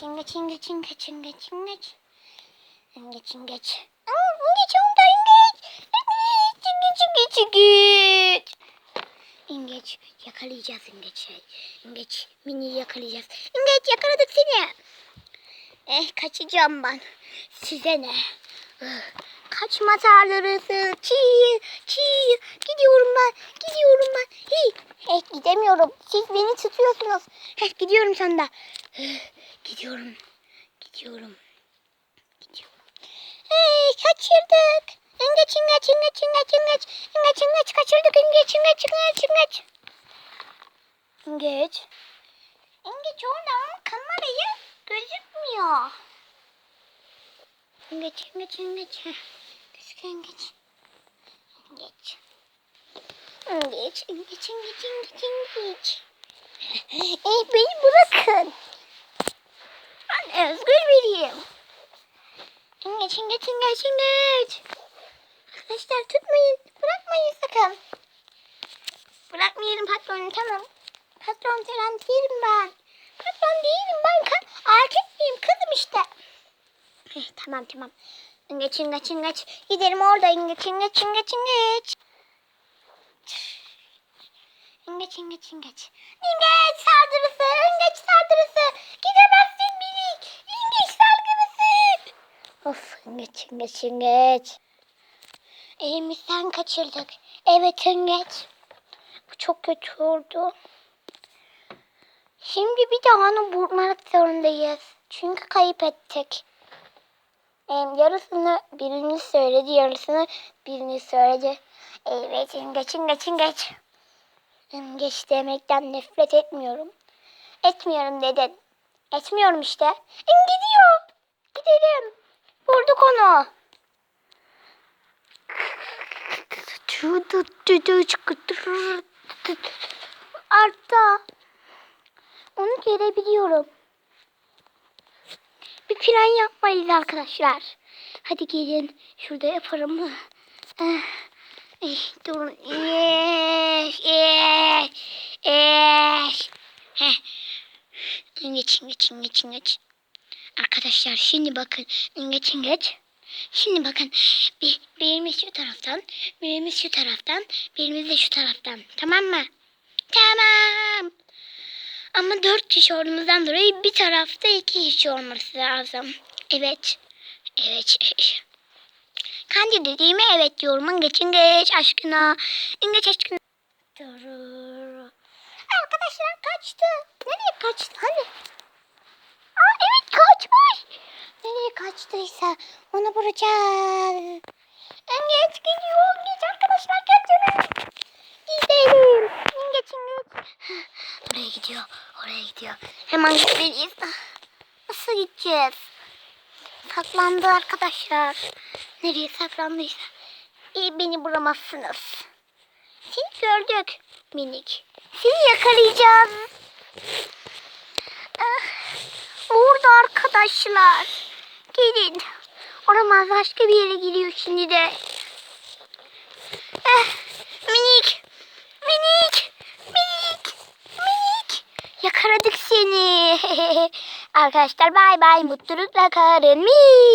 İngeç ingeç ingeç ingeç ingeç. İngeç ingeç. Aa, İngeç orada ingeç. İngeç ingeç ingeç ingeç. İngeç yakalayacağız İngeç'i. İngeç mini yakalayacağız. İngeç yakaladık seni. Eh kaçacağım ben. Size ne? Kaçma tarlarası. Çiğ, çiğ. Gidiyorum ben. Gidiyorum ben. Hey, hey gidemiyorum. Siz beni tutuyorsunuz. Hey gidiyorum sonunda. Gidiyorum. Gidiyorum. Hey kaçırdık. İngeç ingeç ingeç ingeç ingeç. İngeç ingeç kaçırdık. İngeç ingeç ingeç ingeç. İngeç. İngeç orada ama kamerayı gözükmüyor. İngeç ingeç ingeç. Gözüküyor ingeç. İngeç. İngeç ingeç ingeç ingeç ingeç. Ey beni bırakın. Özgür biriyim. İngeç ingeç ingeç ingeç. Arkadaşlar tutmayın. Bırakmayın sakın. Bırakmayalım patronu tamam. Patron falan değilim ben. Patron değilim ben. Erkek miyim? Kızım işte. Heh, tamam tamam. İngeç ingeç ingeç. Gidelim orada ingeç ingeç ingeç ingeç. İngeç ingeç ingeç. İngeç saldırısı. İngeç saldırısı. Gidemezsin minik. İngeç saldırısı. Of ingeç ingeç ingeç. Elimizden kaçırdık. Evet ingeç. Bu çok kötü oldu. Şimdi bir daha onu bulmak zorundayız. Çünkü kayıp ettik. Em, yarısını birini söyledi, yarısını birini söyledi. Evet, geç, geç, geç. Geç demekten nefret etmiyorum. Etmiyorum dedin. Etmiyorum işte. Gidiyor. Onu. Artta. Onu görebiliyorum. Bir plan yapmalıyız arkadaşlar. Hadi gelin. Şurada yaparım. Eh, eh, durun. Eh, eh, eh. Heh. Geç, geç, geç, geç. Arkadaşlar şimdi bakın. Geç, geç. Şimdi bakın. Bir, birimiz şu taraftan, birimiz şu taraftan, birimiz de şu taraftan. Tamam mı? Tamam. Ama dört kişi olduğumuzdan dolayı bir tarafta iki kişi olması lazım. Evet. Evet. Kendi dediğime evet diyorum. Geçin geç aşkına. İngeç aşkına. Durur. Arkadaşlar kaçtı. Nereye kaçtı? Aa evet kaçmış. Nereye kaçtıysa onu bulacağız. İngeç gidiyor. İngeç arkadaşlar kaçın. Gidelim. İngeç ingeç. Oraya gidiyor. Oraya gidiyor. Hemen gitmeliyiz. Nasıl gideceğiz? Saklandı arkadaşlar. Nereye saklandıysa. İyi beni bulamazsınız. Seni gördük minik. Seni yakalayacağız. Ah, Orada arkadaşlar. Gelin. Olamaz başka bir yere gidiyor şimdi de. Eh, minik. Minik. Minik. Minik. Yakaladık seni. Arkadaşlar bay bay mutlulukla kalın. Minik.